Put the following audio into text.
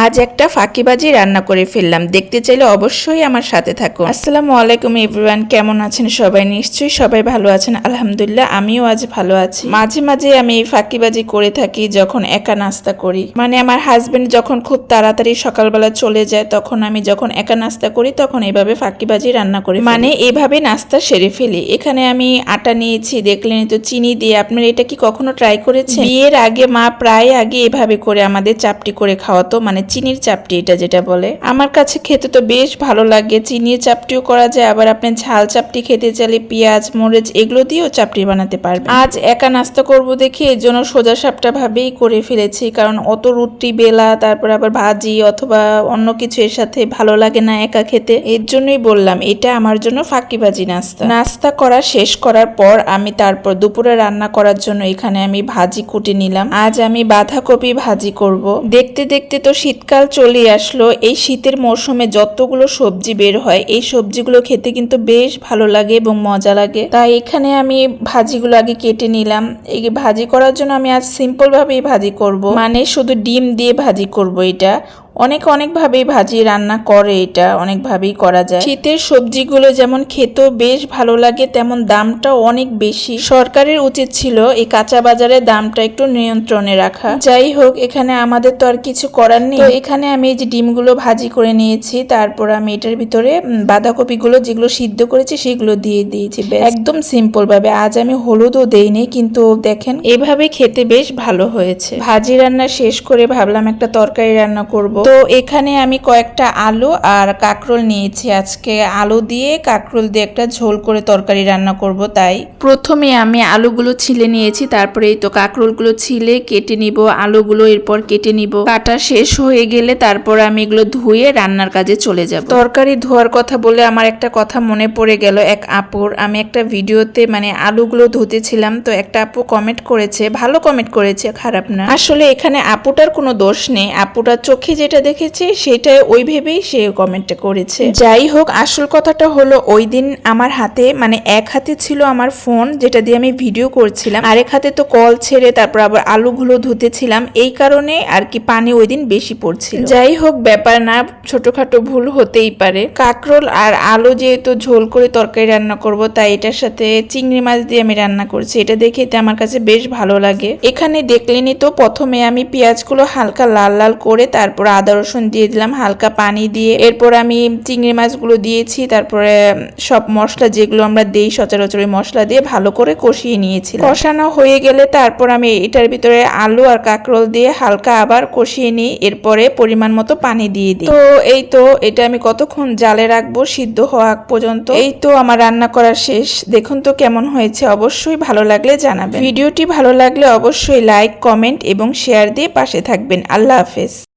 আজ একটা ফাঁকিবাজি রান্না করে ফেললাম। দেখতে চাইলে অবশ্যই আমার সাথে থাকুন। আসসালামু আলাইকুম, এভরিওয়ান। কেমন আছেন সবাই? নিশ্চয়ই সবাই ভালো আছেন, আলহামদুলিল্লাহ, আমিও আজ ভালো আছি। মাঝে মাঝে আমি এই ফাঁকিবাজি করে থাকি যখন একা নাস্তা করি। মানে আমার হাজবেন্ড যখন খুব তাড়াতাড়ি সকালবেলা চলে যায়, তখন আমি যখন একা নাস্তা করি, তখন এইভাবে ফাঁকিবাজি রান্না করি মানে এইভাবে নাস্তা সেরে ফেলি। এখানে আমি আটা নিয়েছি, দেখলেন তো চিনি দিয়ে। আপনার এটা কি কখনো ট্রাই করেছেন? বিয়ের আগে মা প্রায় আগে এভাবে করে আমাদের চাপটি করে খাওয়াতো। মানে চিনির চাপটি এটা যেটা বলে। আমার কাছে খেতে তো বেশ ভালো লাগে। চিনির চাপটিও করা যায়, আবার আপনি ঝাল চাপটি খেতে চাইলে পেঁয়াজ, মরিচ এগুলো দিয়েও চাপটি বানাতে পারবেন। আজ একা নাস্তা করব দেখে এর জন্য সোজা সাপটা ভাবেই করে ফেলেছি, কারণ অত রুটি, বেলা, তারপর আবার ভাজি অথবা অন্য কিছু এর সাথে ভালো লাগে না একা খেতে। এর জন্যই বললাম, এটা আমার জন্য ফাঁকিবাজি নাস্তা। নাস্তা করা শেষ করার পর আমি তারপর দুপুরে রান্না করার জন্য এখানে আমি ভাজি কুটে নিলাম। আজ আমি বাঁধাকপি ভাজি করব। দেখতে দেখতে তো শীতকাল চলে আসলো। এই শীতের মরশুমে যতগুলো সবজি বের হয়, এই সবজিগুলো খেতে কিন্তু বেশ ভালো লাগে এবং মজা লাগে। তাই এখানে আমি ভাজিগুলো আগে কেটে নিলাম। এই ভাজি করার জন্য আমি আজ সিম্পল ভাবেই ভাজি করব। মানে শুধু ডিম দিয়ে ভাজি করব এটা। অনেক অনেকভাবেই ভাজি রান্না করে এটা, অনেকভাবেই করা যায়। শীতের সবজিগুলো যেমন খেতেও বেশ ভালো লাগে, তেমন দামটাও অনেক বেশি। সরকারের উচিত ছিল এই কাঁচা বাজারে দামটা একটু নিয়ন্ত্রণে রাখা। যাই হোক, এখানে আমাদের তো আর কিছু করার নেই। এখানে আমি এই যে ডিমগুলো ভাজি করে নিয়েছি, তারপর আমি এটার ভিতরে বাঁধাকপিগুলো যেগুলো সিদ্ধ করেছি সেগুলো দিয়ে দিয়েছি। একদম সিম্পল ভাবে আজ আমি হলুদও দেইনি, কিন্তু দেখেন, এভাবে খেতে বেশ ভালো হয়েছে। ভাজি রান্না শেষ করে ভাবলাম একটা তরকারি রান্না করব। তো এখানে আমি কয়েকটা আলু আর কাঁকরোল নিয়েছি। আজকে আলু দিয়ে কাঁকরোল দিয়ে একটা ঝোল করে তরকারি রান্না করব তাই। প্রথমে আমি আলুগুলো ছিলে নিয়েছি, তারপরে এই তো কাঁকরোলগুলো ছিলে, কেটে নিব আলুগুলো, এরপর কেটে নিব। কাটা শেষ হয়ে গেলে তারপর আমি এগুলো ধুয়ে রান্নার কাজে চলে যাব। তরকারি ধোয়ার কথা বলে আমার একটা কথা মনে পড়ে গেল এক আপুর। আমি একটা ভিডিওতে মানে আলুগুলো ধুতেছিলাম, তো একটা আপু কমেন্ট করেছে, ভালো কমেন্ট করেছে, খারাপ না। আসলে এখানে আপুটার কোনো দোষ নেই আপুটার চোখে যেটা দেখেছে সেটাই ওই ভেবেই সে কমেন্টটা করেছে। যাই হোক, আসল কথাটা হলো ওই দিন আমার হাতে মানে এক হাতে ছিল আমার ফোন, যেটা দিয়ে আমি ভিডিও করছিলাম। আরেক হাতে তো কল ছেড়ে তারপর আবার আলুগুলো ধুতেছিলাম। এই কারণে আর কি পানি ওই দিন বেশি পড়ছিল। যাই হোক, ব্যাপার না, ছোটখাটো ভুল হতেই পারে। কাকরোল আর আলু যেহেতু ঝোল করে তরকারি রান্না করব, তাই এটার সাথে চিংড়ি মাছ দিয়ে আমি রান্না করছি। এটা দেখে এটা আমার কাছে বেশ ভালো লাগে। এখানে দেখলেনই তো, প্রথমে আমি পেঁয়াজগুলো হালকা লাল লাল করে তারপর আদা, রসুন দিয়ে দিলাম, হালকা পানি দিয়ে। এরপর আমি চিংড়ি মাছগুলো দিয়েছি, তারপরে সব মশলা যেগুলো আমরা দেই সচরাচর মশলা দিয়ে ভালো করে কষিয়ে নিয়েছি কষানো হয়ে গেলে তারপর আমি এটার ভিতরে আলু আর কাঁকরোল দিয়ে হালকা আবার কষিয়ে নিই, এরপরে পরিমাণ মতো পানি দিয়ে দিই। তো এই তো, এটা আমি কতক্ষণ জালে রাখব, সিদ্ধ হওয়া পর্যন্ত? এই তো আমার রান্না করা শেষ। দেখুন তো কেমন হয়েছে, অবশ্যই ভালো লাগলে জানাবেন। ভিডিওটি ভালো লাগলে অবশ্যই লাইক, কমেন্ট এবং শেয়ার দিয়ে পাশে থাকবেন। আল্লাহ হাফেজ।